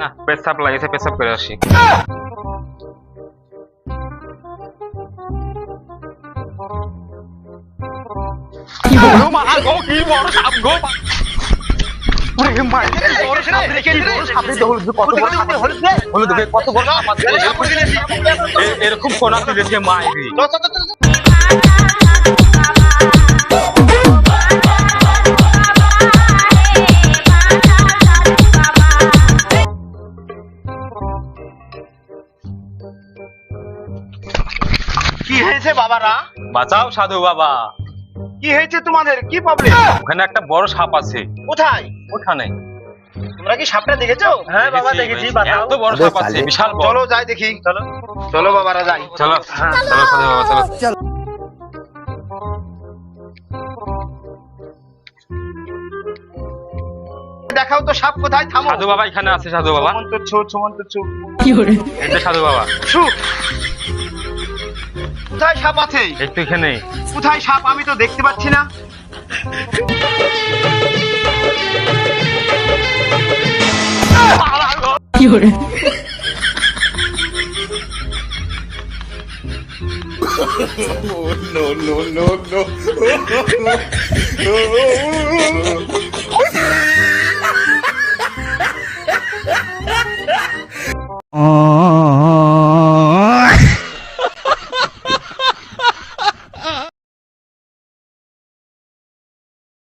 না পেশাব লাগেছে পেশাব করে আসি ও মা গো কি কি হয়েছে বাবারা? বাঁচাও সাধু বাবা। কি হয়েছে তোমাদের? কি প্রবলেম ওখানে একটা বড় সাপ আছে। কোথায়? ওখানে। তোমরা কি সাপটা দেখেছ? হ্যাঁ বাবা দেখেছি বাতাও এত বড় সাপ আছে বিশাল বড়। চলো যাই দেখি। চলো। চলো বাবারা যাই। চলো চলো সাধু বাবা চলো। দেখাও তো সাপ কোথায় থামো। সাধু বাবা এখানে আছে সাধু বাবা। সুমন্ত ছু সুমন্ত ছু। এটা সাধু বাবা। ছু কোথায় সাপ আছে একটু এখানে কোথায় সাপ আমি তো দেখতে পাচ্ছি না no, no, no, no.